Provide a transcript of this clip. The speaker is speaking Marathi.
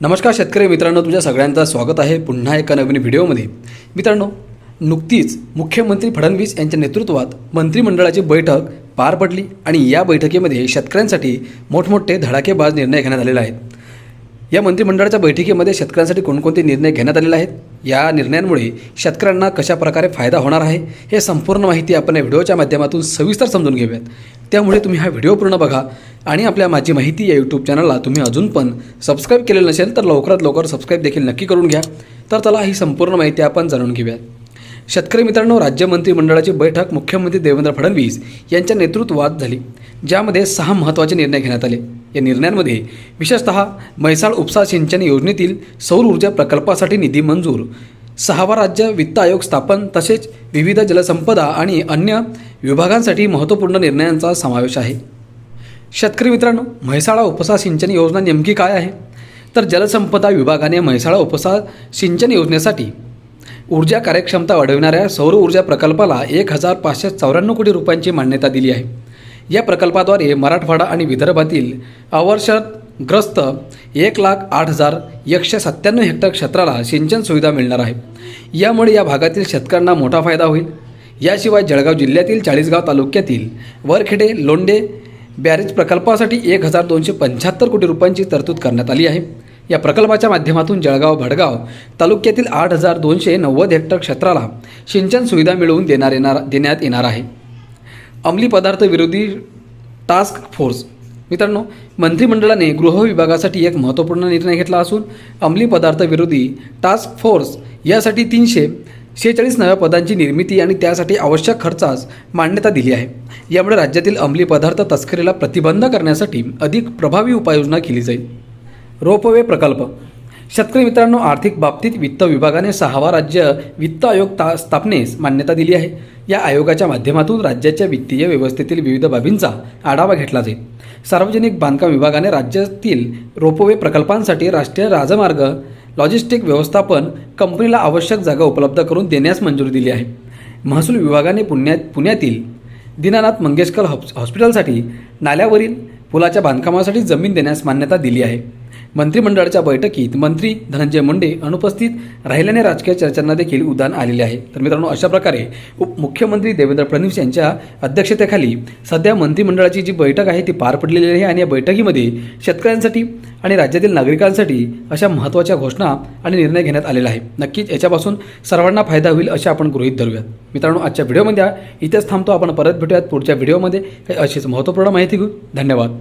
नमस्कार शेतकरी मित्रांनो तुझ्या सगळ्यांचं स्वागत आहे पुन्हा एका नवीन व्हिडिओमध्ये. मित्रांनो नुकतीच मुख्यमंत्री फडणवीस यांच्या नेतृत्वात मंत्रिमंडळाची बैठक पार पडली आणि या बैठकीमध्ये शेतकऱ्यांसाठी मोठमोठे धडाकेबाज निर्णय घेण्यात आलेले आहेत. या मंत्रिमंडळाच्या बैठकीमध्ये शेतकऱ्यांसाठी कोणकोणते निर्णय घेण्यात आलेले आहेत? या निर्णयांमुळे शेतकऱ्यांना कशा प्रकारे फायदा होणार आहे हे संपूर्ण माहिती आपण या व्हिडिओच्या माध्यमातून सविस्तर समजून घेऊयात. त्यामुळे तुम्ही हा व्हिडिओ पूर्ण बघा आणि आपल्या माझी माहिती या यूट्यूब चॅनलला तुम्ही अजून पण सबस्क्राईब केलेलं नसेल तर लवकरात लवकर सबस्क्राईब देखील नक्की करून घ्या. तर चला ही संपूर्ण माहिती आपण जाणून घेऊयात. शेतकरी मित्रांनो राज्य मंत्रिमंडळाची बैठक मुख्यमंत्री देवेंद्र फडणवीस यांच्या नेतृत्वात झाली ज्यामध्ये सहा महत्त्वाचे निर्णय घेण्यात आले. या निर्णयांमध्ये विशेषतः म्हैसाळ उपसा सिंचन योजनेतील सौर ऊर्जा प्रकल्पासाठी निधी मंजूर सहावा राज्य वित्त आयोग स्थापन तसेच विविध जलसंपदा आणि अन्य विभागांसाठी महत्त्वपूर्ण निर्णयांचा समावेश आहे. शेतकरी मित्रांनो म्हैसाळा उपसा सिंचन योजना नेमकी काय आहे? तर जलसंपदा विभागाने म्हैसाळा उपसा सिंचन योजनेसाठी ऊर्जा कार्यक्षमता वाढविणाऱ्या सौर ऊर्जा प्रकल्पाला एक हजार पाचशे चौऱ्याण्णव कोटी रुपयांची मान्यता दिली आहे. या प्रकल्पाद्वारे मराठवाडा आणि विदर्भातील अवर्षग्रस्त एक लाख आठ हजार एकशे सत्त्याण्णव हेक्टर क्षेत्राला सिंचन सुविधा मिळणार आहे. यामुळे या भागातील शेतकऱ्यांना मोठा फायदा होईल. याशिवाय जळगाव जिल्ह्यातील चाळीसगाव तालुक्यातील वरखेडे लोंडे बॅरेज प्रकल्पासाठी एक हजार दोनशे पंच्याहत्तर कोटी रुपयांची तरतूद करण्यात आली आहे. या प्रकल्पाच्या माध्यमातून जळगाव भडगाव तालुक्यातील आठ हजार दोनशे नव्वद हेक्टर क्षेत्राला सिंचन सुविधा मिळवून देणार येणार देण्यात येणार आहे. अंमली पदार्थ विरोधी टास्क फोर्स मित्रांनो मंत्रिमंडळाने गृह विभागासाठी एक महत्त्वपूर्ण निर्णय घेतला असून अंमली पदार्थ विरोधी टास्क फोर्स यासाठी तीनशे शेहेचाळीस नव्या पदांची निर्मिती आणि त्यासाठी आवश्यक खर्चास मान्यता दिली आहे. यामुळे राज्यातील अंमली पदार्थ तस्करीला प्रतिबंध करण्यासाठी अधिक प्रभावी उपाययोजना केली जाईल. रोपवे प्रकल्प. शेतकरी मित्रांनो आर्थिक बाबतीत वित्त विभागाने सहावा राज्य वित्त आयोग ता स्थापनेस मान्यता दिली आहे. या आयोगाच्या माध्यमातून राज्याच्या वित्तीय व्यवस्थेतील विविध बाबींचा आढावा घेतला जाईल. सार्वजनिक बांधकाम विभागाने राज्यातील रोपवे प्रकल्पांसाठी राष्ट्रीय राजमार्ग लॉजिस्टिक व्यवस्थापन कंपनीला आवश्यक जागा उपलब्ध करून देण्यास मंजुरी दिली आहे. महसूल विभागाने पुण्यात पुण्यातील दीनानाथ मंगेशकर हॉस हॉस्पिटलसाठी नाल्यावरील पुलाच्या बांधकामासाठी जमीन देण्यास मान्यता दिली आहे. मंत्रिमंडळाच्या बैठकीत मंत्री धनंजय मुंडे अनुपस्थित राहिल्याने राजकीय चर्चांना देखील उदान आलेले आहे. तर मित्रांनो अशा प्रकारे उप मुख्यमंत्री देवेंद्र फडणवीस यांच्या अध्यक्षतेखाली सध्या मंत्रिमंडळाची जी बैठक आहे ती पार पडलेली आहे आणि या बैठकीमध्ये शेतकऱ्यांसाठी आणि राज्यातील नागरिकांसाठी अशा महत्त्वाच्या घोषणा आणि निर्णय घेण्यात आलेला आहे. नक्कीच याच्यापासून सर्वांना फायदा होईल असे आपण गृहीत धरूयात. मित्रांनो आजच्या व्हिडिओमध्ये इथेच थांबतो. आपण परत भेटूयात पुढच्या व्हिडिओमध्ये. काही अशीच महत्त्वपूर्ण माहिती घेऊ धन्यवाद.